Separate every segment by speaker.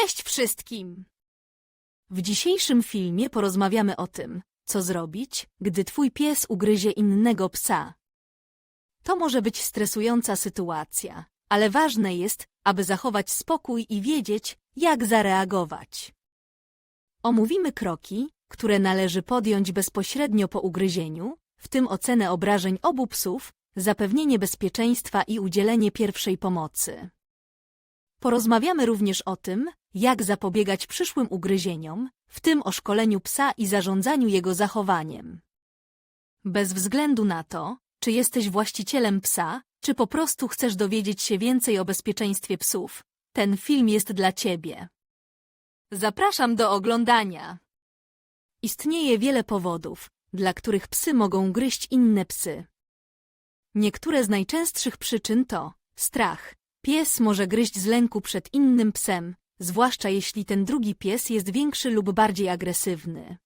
Speaker 1: Cześć wszystkim! W dzisiejszym filmie porozmawiamy o tym, co zrobić, gdy twój pies ugryzie innego psa. To może być stresująca sytuacja, ale ważne jest, aby zachować spokój i wiedzieć, jak zareagować. Omówimy kroki, które należy podjąć bezpośrednio po ugryzieniu, w tym ocenę obrażeń obu psów, zapewnienie bezpieczeństwa i udzielenie pierwszej pomocy. Porozmawiamy również o tym, jak zapobiegać przyszłym ugryzieniom, w tym o szkoleniu psa i zarządzaniu jego zachowaniem. Bez względu na to, czy jesteś właścicielem psa, czy po prostu chcesz dowiedzieć się więcej o bezpieczeństwie psów, ten film jest dla Ciebie. Zapraszam do oglądania. Istnieje wiele powodów, dla których psy mogą gryźć inne psy. Niektóre z najczęstszych przyczyn to strach. Pies może gryźć z lęku przed innym psem, zwłaszcza jeśli ten drugi pies jest większy lub bardziej agresywny.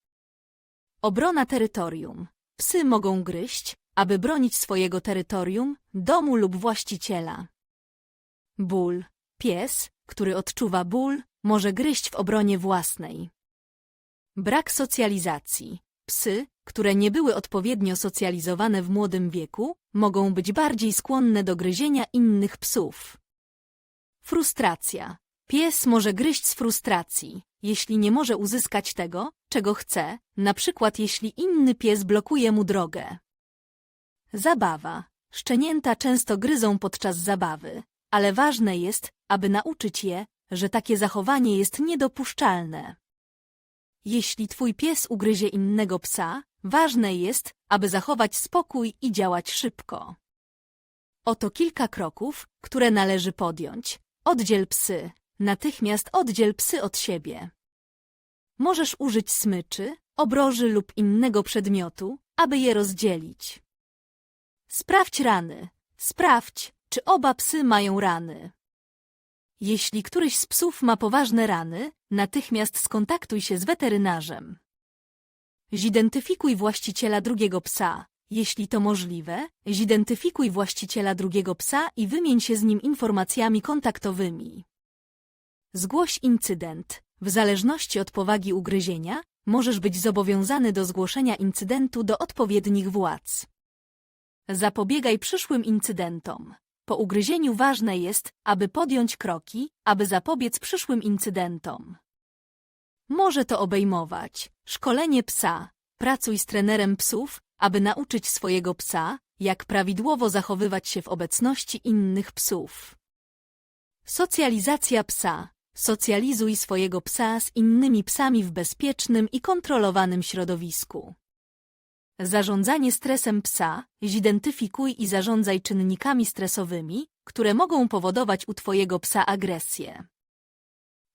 Speaker 1: Obrona terytorium. Psy mogą gryźć, aby bronić swojego terytorium, domu lub właściciela. Ból. Pies, który odczuwa ból, może gryźć w obronie własnej. Brak socjalizacji. Psy, które nie były odpowiednio socjalizowane w młodym wieku, mogą być bardziej skłonne do gryzienia innych psów. Frustracja. Pies może gryźć z frustracji, jeśli nie może uzyskać tego, czego chce, na przykład jeśli inny pies blokuje mu drogę. Zabawa. Szczenięta często gryzą podczas zabawy, ale ważne jest, aby nauczyć je, że takie zachowanie jest niedopuszczalne. Jeśli twój pies ugryzie innego psa, ważne jest, aby zachować spokój i działać szybko. Oto kilka kroków, które należy podjąć. Oddziel psy. Natychmiast oddziel psy od siebie. Możesz użyć smyczy, obroży lub innego przedmiotu, aby je rozdzielić. Sprawdź rany. Sprawdź, czy oba psy mają rany. Jeśli któryś z psów ma poważne rany, natychmiast skontaktuj się z weterynarzem. Zidentyfikuj właściciela drugiego psa. Jeśli to możliwe, zidentyfikuj właściciela drugiego psa i wymień się z nim informacjami kontaktowymi. Zgłoś incydent. W zależności od powagi ugryzienia, możesz być zobowiązany do zgłoszenia incydentu do odpowiednich władz. Zapobiegaj przyszłym incydentom. Po ugryzieniu ważne jest, aby podjąć kroki, aby zapobiec przyszłym incydentom. Może to obejmować szkolenie psa. Pracuj z trenerem psów, aby nauczyć swojego psa, jak prawidłowo zachowywać się w obecności innych psów. Socjalizacja psa. Socjalizuj swojego psa z innymi psami w bezpiecznym i kontrolowanym środowisku. Zarządzanie stresem psa. Zidentyfikuj i zarządzaj czynnikami stresowymi, które mogą powodować u twojego psa agresję.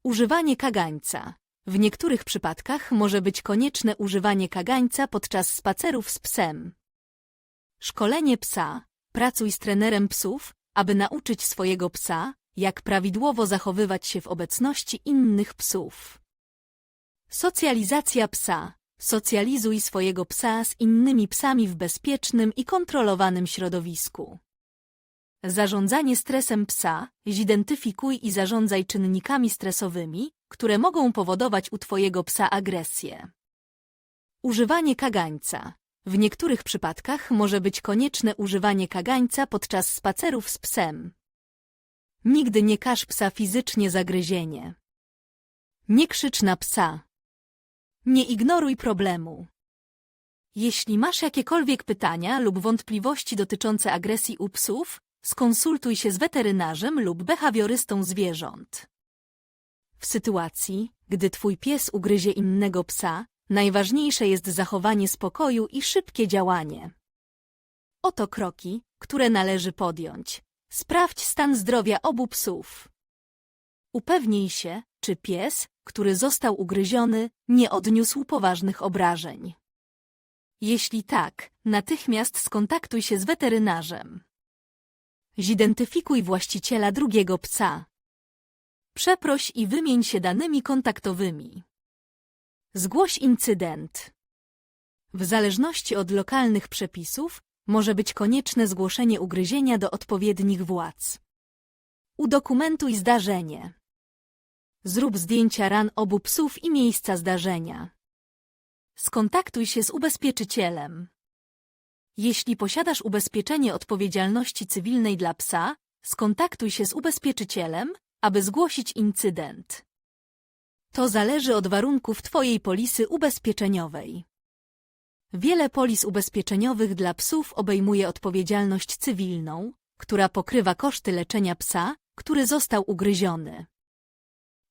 Speaker 1: Używanie kagańca. W niektórych przypadkach może być konieczne używanie kagańca podczas spacerów z psem. Szkolenie psa. Pracuj z trenerem psów, aby nauczyć swojego psa, jak prawidłowo zachowywać się w obecności innych psów. Socjalizacja psa. Socjalizuj swojego psa z innymi psami w bezpiecznym i kontrolowanym środowisku. Zarządzanie stresem psa. Zidentyfikuj i zarządzaj czynnikami stresowymi, które mogą powodować u twojego psa agresję. Używanie kagańca. W niektórych przypadkach może być konieczne używanie kagańca podczas spacerów z psem. Nigdy nie każ psa fizycznie zagryzienie. Nie krzycz na psa. Nie ignoruj problemu. Jeśli masz jakiekolwiek pytania lub wątpliwości dotyczące agresji u psów, skonsultuj się z weterynarzem lub behawiorystą zwierząt. W sytuacji, gdy twój pies ugryzie innego psa, najważniejsze jest zachowanie spokoju i szybkie działanie. Oto kroki, które należy podjąć. Sprawdź stan zdrowia obu psów. Upewnij się, czy pies, który został ugryziony, nie odniósł poważnych obrażeń. Jeśli tak, natychmiast skontaktuj się z weterynarzem. Zidentyfikuj właściciela drugiego psa. Przeproś i wymień się danymi kontaktowymi. Zgłoś incydent. W zależności od lokalnych przepisów może być konieczne zgłoszenie ugryzienia do odpowiednich władz. Udokumentuj zdarzenie. Zrób zdjęcia ran obu psów i miejsca zdarzenia. Skontaktuj się z ubezpieczycielem. Jeśli posiadasz ubezpieczenie odpowiedzialności cywilnej dla psa, skontaktuj się z ubezpieczycielem, aby zgłosić incydent. To zależy od warunków Twojej polisy ubezpieczeniowej. Wiele polis ubezpieczeniowych dla psów obejmuje odpowiedzialność cywilną, która pokrywa koszty leczenia psa, który został ugryziony,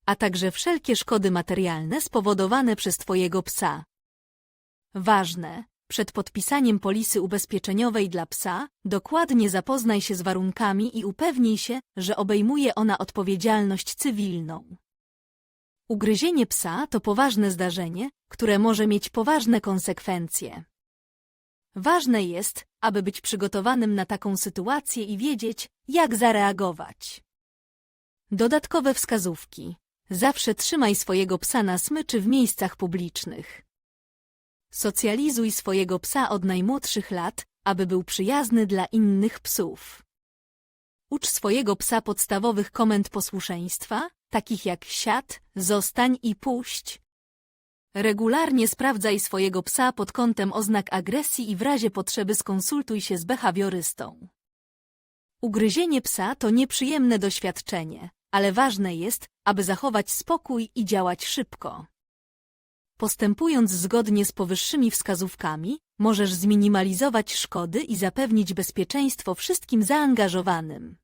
Speaker 1: a także wszelkie szkody materialne spowodowane przez Twojego psa. Ważne, przed podpisaniem polisy ubezpieczeniowej dla psa, dokładnie zapoznaj się z warunkami i upewnij się, że obejmuje ona odpowiedzialność cywilną. Ugryzienie psa to poważne zdarzenie, które może mieć poważne konsekwencje. Ważne jest, aby być przygotowanym na taką sytuację i wiedzieć, jak zareagować. Dodatkowe wskazówki. Zawsze trzymaj swojego psa na smyczy w miejscach publicznych. Socjalizuj swojego psa od najmłodszych lat, aby był przyjazny dla innych psów. Ucz swojego psa podstawowych komend posłuszeństwa, takich jak siad, zostań i puść. Regularnie sprawdzaj swojego psa pod kątem oznak agresji i w razie potrzeby skonsultuj się z behawiorystą. Ugryzienie psa to nieprzyjemne doświadczenie, ale ważne jest, aby zachować spokój i działać szybko. Postępując zgodnie z powyższymi wskazówkami, możesz zminimalizować szkody i zapewnić bezpieczeństwo wszystkim zaangażowanym.